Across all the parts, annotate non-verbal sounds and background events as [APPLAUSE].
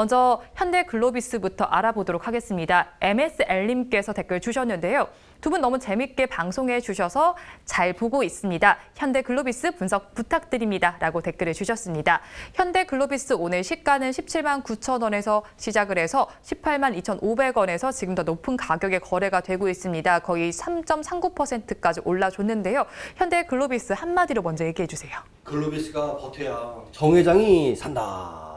먼저 현대글로비스부터 알아보도록 하겠습니다. MSL님께서 댓글 주셨는데요. 두 분 너무 재밌게 방송해 주셔서 잘 보고 있습니다. 현대글로비스 분석 부탁드립니다. 라고 댓글을 주셨습니다. 현대글로비스 오늘 시가는 17만 9천 원에서 시작을 해서 18만 2,500원에서 지금 더 높은 가격에 거래가 되고 있습니다. 거의 3.39%까지 올라줬는데요. 현대글로비스 한마디로 먼저 얘기해 주세요. 글로비스가 버텨야 정 회장이 산다.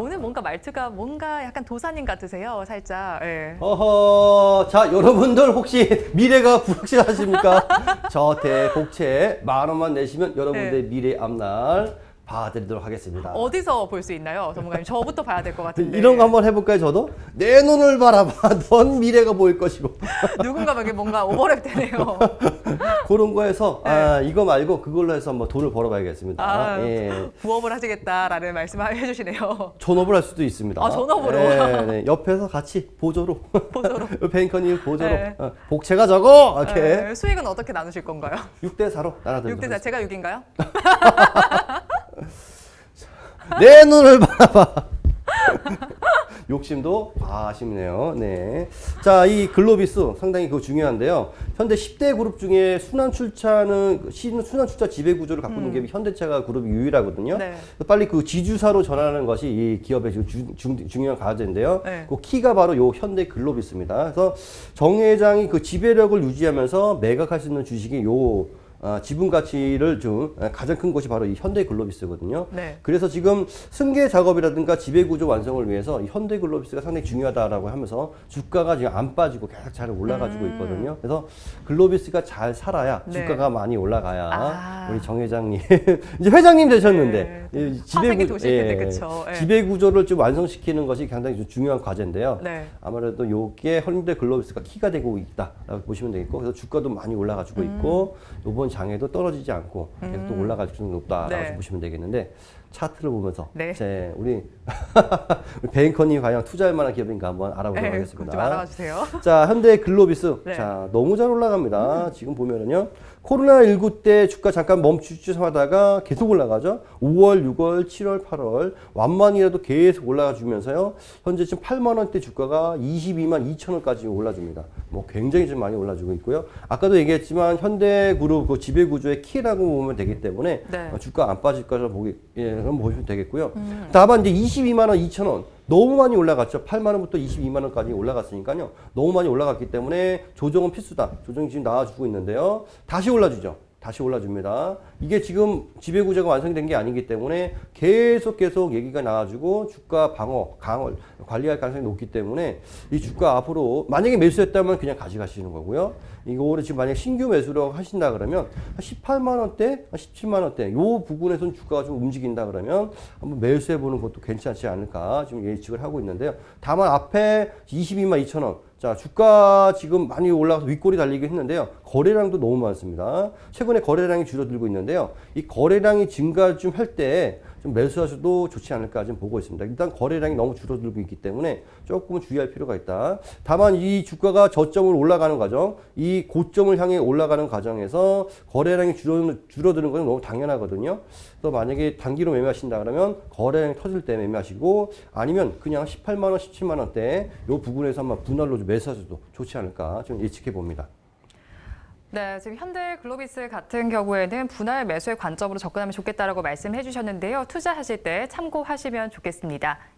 오늘 뭔가 말투가 뭔가 약간 도사님 같으세요, 살짝. 예. 어허, 자 여러분들 혹시 미래가 불확실하십니까? [LAUGHS] 저태 복채 만 원만 내시면 여러분들의 미래 앞날 봐드리도록 하겠습니다. 어디서 볼 수 있나요, 전문가님? 저부터 봐야 될 것 [LAUGHS] 같은데. 이런 거 한번 해볼까요, 저도? 내 눈을 바라봐. [LAUGHS] 넌 미래가 보일 것이고. [LAUGHS] 누군가 보기 뭔가 오버랩 되네요. 그런 거에서, 아, 이거 말고 그걸로 해서 한번 돈을 벌어봐야겠습니다. 아, 예. 부업을 하시겠다라는 말씀을 해주시네요. 존업을 할 수도 있습니다. 아, 존업으로? 네, 네. 옆에서 같이 보조로. 보조로. 뱅커님 보조로. 네. 어, 복채가 적어! 이렇게. 예, 수익은 어떻게 나누실 건가요? 6대 4로 나눠드리도록 6대 4, 제가 6인가요? 내 눈을 바라봐. [LAUGHS] 욕심도 아쉽네요. 네. 자, 이 글로비스 상당히 그 중요한데요. 현대 10대 그룹 중에 순환 출자는 시- 순환 출자 지배 구조를 갖고 있는 게 현대차가 그룹이 유일하거든요. 음. 네. 빨리 그 지주사로 전환하는 것이 이 기업의 주- 주- 중, 중요한 과제인데요. 네. 그 키가 바로 요 현대 글로비스입니다. 그래서 정 회장이 그 지배력을 유지하면서 매각할 수 있는 주식이 요 아, 지분 가치를 좀 아, 가장 큰 것이 바로 이 현대 글로비스거든요. 네. 그래서 지금 승계 작업이라든가 지배 구조 완성을 위해서 이 현대 글로비스가 상당히 중요하다라고 하면서 주가가 지금 안 빠지고 계속 잘 올라가지고 있거든요. 그래서 글로비스가 잘 살아야 네. 주가가 많이 올라가야 아. 우리 정 회장님 [LAUGHS] 이제 회장님 되셨는데 네. 도실 텐데, 그쵸. 예. 지배 구조를 좀 완성시키는 것이 굉장히 좀 중요한 과제인데요. 네. 아무래도 요게 현대 글로비스가 키가 되고 있다라고 보시면 되겠고 그래서 주가도 많이 올라가지고 있고 이번 장에도 떨어지지 않고 계속 또 올라갈 수는 높다라고 네. 보시면 되겠는데 차트를 보면서 네. 이제 [LAUGHS] 우리 뱅커님 과연 투자할 만한 기업인가 한번 알아보도록 예, 하겠습니다. 좀 알아봐 주세요. 자, 현대 글로비스. 네. 자, 너무 잘 올라갑니다. 지금 보면은요. 코로나 19 때 주가 잠깐 멈추하다가 계속 올라가죠. 5월, 6월, 7월, 8월. 완만이라도 계속 올라가 주면서요. 현재 지금 8만 원대 주가가 22만 2천 원까지 올라줍니다. 뭐 굉장히 좀 많이 올라주고 있고요. 아까도 얘기했지만 현대그룹 그 지배구조의 키라고 보면 되기 때문에 네. 어, 주가 안 빠질 거라 보기, 예, 그럼 보시면 되겠고요. 다만 이제 22만 원, 2천 원. 너무 많이 올라갔죠. 8만 원부터 22만 원까지 올라갔으니까요. 너무 많이 올라갔기 때문에 조정은 필수다. 조정이 지금 나와주고 있는데요. 다시 올라주죠. 다시 올라줍니다. 이게 지금 지배구조가 완성된 게 아니기 때문에 계속 계속 얘기가 나와주고 주가 방어, 강월 관리할 가능성이 높기 때문에 이 주가 앞으로 만약에 매수했다면 그냥 가져가시는 거고요. 이거를 지금 만약 신규 매수로 하신다 그러면 한 18만 원대, 한 17만 원대 요 부분에서는 주가가 좀 움직인다 그러면 한번 매수해 보는 것도 괜찮지 않을까 지금 예측을 하고 있는데요. 다만 앞에 22만 2천 원. 자, 주가 지금 많이 올라가서 윗골이 달리긴 했는데요. 거래량도 너무 많습니다. 최근에 거래량이 줄어들고 있는데요. 이 거래량이 증가 좀 할 때좀 매수하셔도 좋지 않을까 지금 보고 있습니다. 일단 거래량이 너무 줄어들고 있기 때문에 조금 주의할 필요가 있다. 다만 이 주가가 저점을 올라가는 과정, 이 고점을 향해 올라가는 과정에서 거래량이 줄어, 줄어드는 것은 너무 당연하거든요. 그래서 만약에 단기로 매매하신다 그러면 거래량이 터질 때 매매하시고 아니면 그냥 18만 원, 17만 원대 이 부분에서 한번 분할로 좀 매수하셔도 좋지 않을까 좀 예측해 봅니다. 네, 지금 현대 글로비스 같은 경우에는 분할 매수의 관점으로 접근하면 좋겠다라고 말씀해 주셨는데요. 투자하실 때 참고하시면 좋겠습니다.